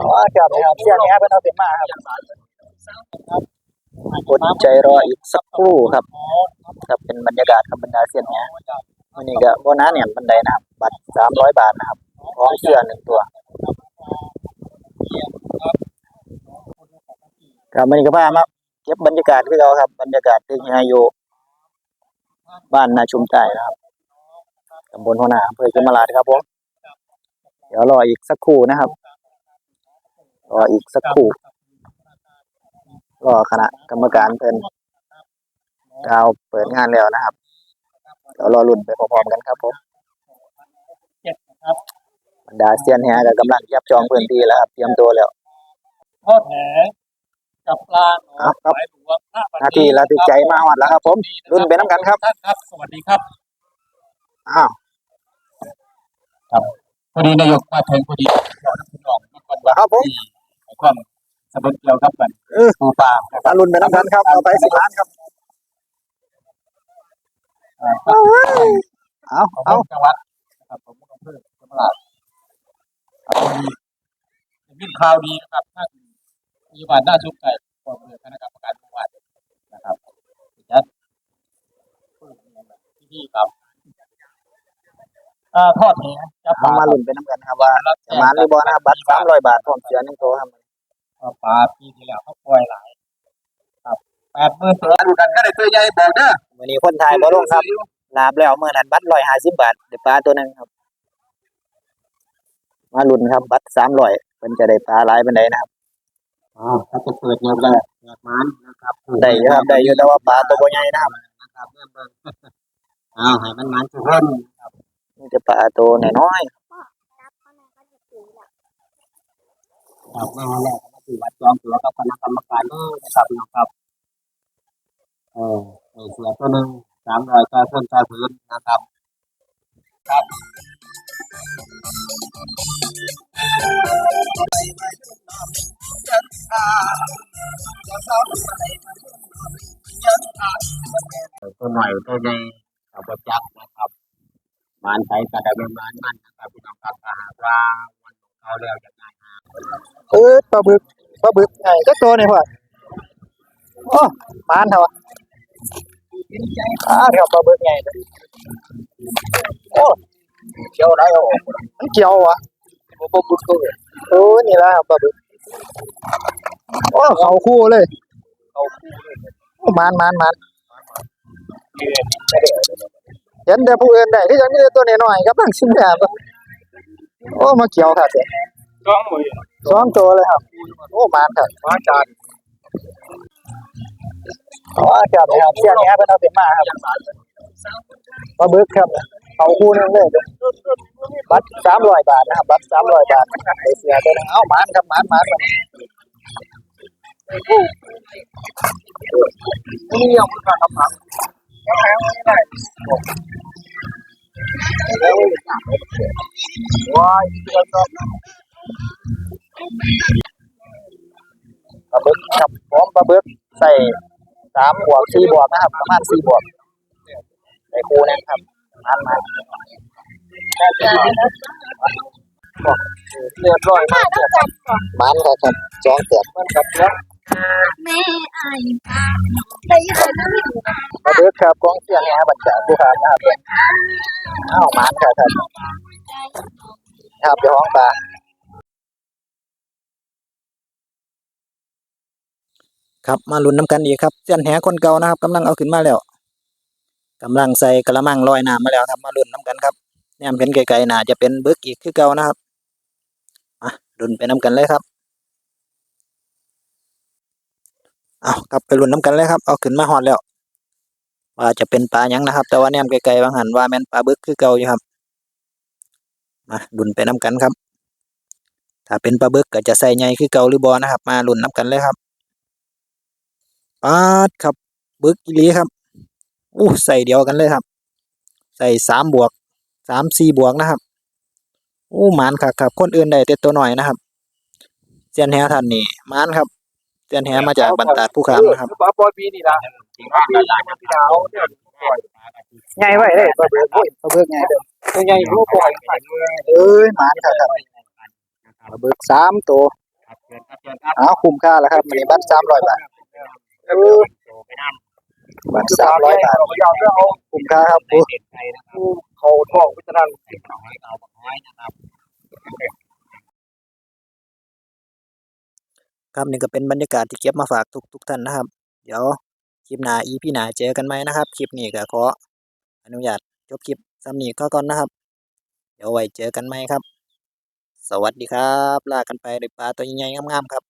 อ๋อครับครับเสี้ยนนี้เป็นเอาเป็นมาครับกดใจรออีกสักครู่ครับ ครับเป็นบรรยากาศครับบรรดาเสียนนี้วันนี้ก็โบนัสเนี่ยบันไดนะครับบัตรสามร้อยบาทนะครับพร้อมเสื้อหนึ่งตัวครับวันนี้ก็พามาเก็บบรรยากาศที่เราครับ บรรยากาศที่ไฮโยบ้านนาชุมใต้นะครับ ตำบลหัวหน้าอำเภอกำมะลาดครับผมเดี๋ยวรออีกสักครู่นะครับ รออีกสักครู่ รอคณะกรรมการเพิ่นกล่าวเปิดงานแล้วนะครับ เดี๋ยวรอรุ่นไปพร้อมๆกันครับผมบรรดาเซียนแฮก็กำลังยับจองพื้นที่แล้วครับ เตรียมตัวแล้วทอดแหกับปลาหนเอาครับสายหลวงหน้าหน้าที่เราติดใจมาหอดแล้วครับ ผม รุ่นไปน้ำกันครับ ท่านครับ สวัสดีครับอ้าว พอดีนายกมาถึงพอดีขอนักคุณน้องมาก่อนว่าครับผมที่ให้ความสมบูรณ์เกี่ยวกับกันเออปูปลานะคมารับรุ่นไปน้ำกันครับเอาไปสิบล้านครับอ่าเอาของเอาจังหวัดนะครับผมอำเภอจังหวัดครับพอดีเป็นมิตรข่าวดีนะครับท่านมีบานหน้าชุกไก่กองเรือคณะกรรมการจังหวัดนะครับจัดที่นี่ครับอ่าทอดแหจับป เอาลามารุ่นไปน้ำกันครับว่าจะมาหรือบ่นะครับบัตรสามร้อยบาทพร้อมเสื้อหนึ่งตัวครับเอาปลาปีที่แล้วเขาปล่อยหลายครับแปดหมื่นตัวดูดันก็ได้ตัวใหญ่บอกเด้อวันนี้คนไทยบ่ลงครับลาบแล้วเมื่อนั้นบัตรร้อยห้าสิบบาทได้ปลาตัวหนึ่งครับ มารุ่นครับ บัตรสามร้อยเพิ่นจะได้ปลาหลายเป็นไดนะครับอ๋อเขาจะเปิดเงินแรกเงินมันนะครับได้อยู่ครับได้อยู่แต่ว่าปลาตัวบ่ใหญ่นะครับนะครับเงินเบิ่งอ้าวให้มันมันทุกคน ครับมีแต่ปลาตัวน้อยครับมาแรกมาถือวัดจองตัวกับคณะกรรมการเด้อนะครับนะครับ เออไอ้เสือตัวหนึ่งสามร้อยเก้าเพิ่มเก้าพื้นนะครับ ครับตัวหน่อยตัวใหญ่กับประจักนะครับ มานไปกระดาษมานมันนะครับพี่น้องครับว่าวันของเขาแล้วจะง่ายเออปลาบึกปลาบึกไงก็ตัวนี่พ่อโอ้มานเถอะอ่าเดี๋ยวปลาบึกไงเลยโอ้เกี่ยวได้โอ้มันเกี่ยววะปลาบึกตัวโอ้นี่ละปลาบึกโอ้เขาคู่เลยเขาคู่เลยโอ้มานมานมาน เห็นแต่ผู้อื่นได้ที่ยังมีแต่ตัวน้อยๆครับนั่งชิมแบบโอ้มาเกี่ยวครับเนี่ยจ้องมือสองตัวเลยครับโอ้มานครับพระอาจารย์อ๋อครับครับเสี้ยนนี้เป็นเอาเป็นมาครับปลาบึกครับเขาคู่หนึงเลยบัตรสามร้อยบาทนะครับบัตรสามร้อยบาทไอเสียตัวหนึงเอ้ามานครับมานมานครับนี่ยังไม่ขาดคำถามว้ายเดี๋ยวก่อน ปลาบึกครับพร้อมปลาบึกใส่สามบวกสี่บวกนะครับ ประมาณสี่บวกในครูนะครับมันมาเรียบร้อยมากครับมันครับครับจองเกิดมันครับแม่ไอายปากแต่ยังไงนั่น อยู่ปลาบึกครับกองเสียงเนี่บัญชาผู้ค้านะครับเอ้าวมันครับครับครับเจ้าของปลาครับมาลุ้นน้ำกันอีกครับเสียนแหคนเก่านะครับกำลังเอาขึ้นมาแล้วกำลังใส่กระมังลอยน้ำมาแล้วครับมาลุ้นน้ำกันครับแนมเห็นไกลๆน่าจะเป็นเบึกอีกคือเก่านะครับอะลุ้นไปน้ำกันเลยครับเอาครับไปลุ้นน้ำกันเลยครับ เอาขึ้นมาหอดแล้ว ว่าจะเป็นปลาหยังนะครับ แต่ว่าแนมไกลๆบางหันว่าแม่นปลาบึกคือเก่าอยู่ครับมาลุ้นไปน้ำกันครับ ถ้าเป็นปลาบึกก็จะใส่ใหญ่คือเก่าหรือบอนะครับ มาลุ้นน้ำกันเลยครับปาดครับบึกอีลีครับอู้ใส่เดียวกันเลยครับ ใส่สามบวกสามสี่บวกนะครับอู้หมานครับครับคนอื่นได้แต่ตัวหน่อยนะครับเซียนแหท่านนี่หมานครับ เซียนแหมาจากบรรดาดผู้ขามนะครับปลาปอยปีนี่ละจริงว่าหลายๆพี่ดาวเนี่ยไงไว้เลยปลาเบิกโอ้ยปลาเบิกไงเด้อตัวใหญ่รู้ปล่อยไปเลยเอ้ยหมานครับครับปลาบึกสามตัวครับเชิญครับเชิญครับเอาคุ้มค่าแล้วครับมีบัตรสามร้อยบาทเออไปนั่งบัตรสามร้อยบาทยอมแล้วเอาคุ้มค่าครับเด็ดใจนะครับเขาทองพิจารณา ครับนี่ก็เป็นบรรยากาศที่เก็บมาฝากทุกทุกท่านนะครับ เดี๋ยวคลิปหน้าอีพี่หน้าเจอกันไหมนะครับ คลิปนี้ก็ขออนุญาตจบคลิปซ้ำนี้ก็ก่อนนะครับ เดี๋ยวไว้เจอกันไหมครับ สวัสดีครับ ลากันไปด้วยปลาตัวใหญ่ๆงามๆครับ